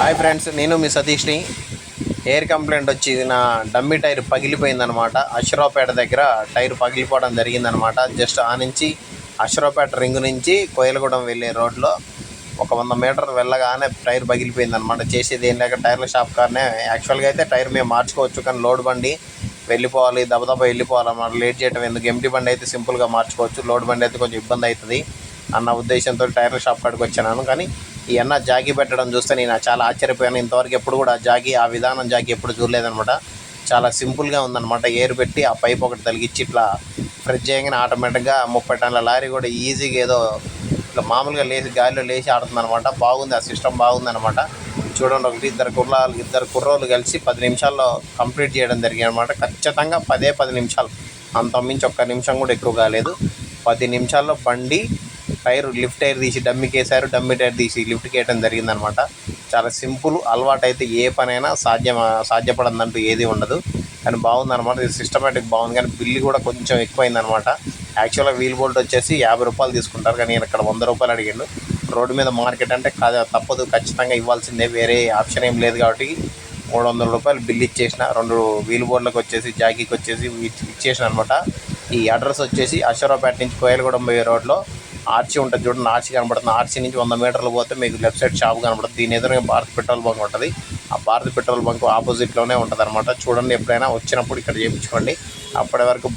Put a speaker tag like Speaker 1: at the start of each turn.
Speaker 1: Hi friends నేను మీ సతీష్ని. Air complaint వచ్చి నా డమ్మి టైర్ పగిలిపోయిందనమాట. అశ్వరావుపేట దగ్గర టైర్ పగిలిపోవడం జరిగిందనమాట. జస్ట్ ఆ నుంచి అశ్వరావుపేట రింగ్ నుంచి కోయలగూడెం వెళ్ళే రోడ్లో ఒక వంద మీటర్ వెళ్ళగానే టైర్ పగిలిపోయిందనమాట. చేసేది ఏం లేక టైర్ల షాప్ కారనే యాక్చువల్గా అయితే టైర్ మేము మార్చుకోవచ్చు కానీ లోడ్ బండి వెళ్ళిపోవాలి దబదబ వెళ్ళిపోవాలన్నమాట. లేట్ చేయడం ఎందుకు? ఎంటీ బండి అయితే సింపుల్గా మార్చుకోవచ్చు. లోడ్ బండి అయితే కొంచెం ఇబ్బంది అవుతుంది అన్న ఉద్దేశంతో టైర్ల షాప్ కాడికి వచ్చాను. కానీ ఈ అన్న జాగీ పెట్టడం చూస్తే నేను చాలా ఆశ్చర్యపోయాను. ఇంతవరకు ఎప్పుడు కూడా జాగీ ఆ విధానం జాగీ ఎప్పుడు చూడలేదనమాట. చాలా సింపుల్గా ఉందన్నమాట ఎయిర్ పెట్టి ఆ పైప్ ఒకటి తలిగిచ్చి ఇట్లా ఫ్రెష్ చేయగానే ఆటోమేటిక్గా ముప్పై టన్నుల లారీ కూడా ఈజీగా ఏదో ఇట్లా మామూలుగా లేచి గాలిలో లేచి ఆడుతుంది అనమాట బాగుంది ఆ సిస్టమ్ బాగుందనమాట. చూడండి ఒకటి ఇద్దరు కుర్రాలు ఇద్దరు కుర్రోళ్ళు కలిసి పది నిమిషాల్లో కంప్లీట్ చేయడం జరిగింది అనమాట ఖచ్చితంగా పదే పది నిమిషాలు. అంత మించి ఒక్క నిమిషం కూడా ఎక్కువ కాలేదు పది నిమిషాల్లో బండి టైర్ లిఫ్ట్ టైర్ తీసి డమ్మికి వేసారు డమ్మి టైర్ తీసి లిఫ్ట్కి వేయడం జరిగిందనమాట చాలా సింపుల్ అలవాటు అయితే ఏ పనైనా సాధ్యం సాధ్యపడందంటూ ఏది ఉండదు. కానీ బాగుందన్నమాట. ఇది సిస్టమేటిక్ బాగుంది. కానీ బిల్లు కూడా కొంచెం ఎక్కువైందనమాట యాక్చువల్గా వీల్ బోల్ట్ వచ్చేసి యాభై రూపాయలు తీసుకుంటారు. కానీ నేను ఇక్కడ వంద రూపాయలు అడిగాను రోడ్డు మీద మార్కెట్ అంటే కాదు తప్పదు. ఖచ్చితంగా ఇవ్వాల్సిందే. వేరే ఆప్షన్ ఏం లేదు కాబట్టి మూడు వందల రూపాయలు బిల్ ఇచ్చేసిన. రెండు వీల్ బోర్డులకు వచ్చేసి జాకీకి వచ్చేసి ఇచ్చేసిన అనమాట ఈ అడ్రస్ వచ్చేసి అశ్వరావుపేట నుంచి కోయలగూడెం పోయే రోడ్లో. ఆర్చి ఉంటుంది చూడండి ఆర్చి కనబడుతుంది. ఆర్చి నుంచి వంద మీటర్లు పోతే మీకు లెఫ్ట్ సైడ్ షాప్ కనబడుతుంది. దీని ఎదురుగా భారత్ పెట్రోల్ బంక్ ఉంటుంది. ఆ భారత్ పెట్రోల్ బంక్ ఆపోజిట్లోనే ఉంటుంది అనమాట చూడండి ఎప్పుడైనా వచ్చినప్పుడు ఇక్కడ చేయించుకోండి. అప్పటి వరకు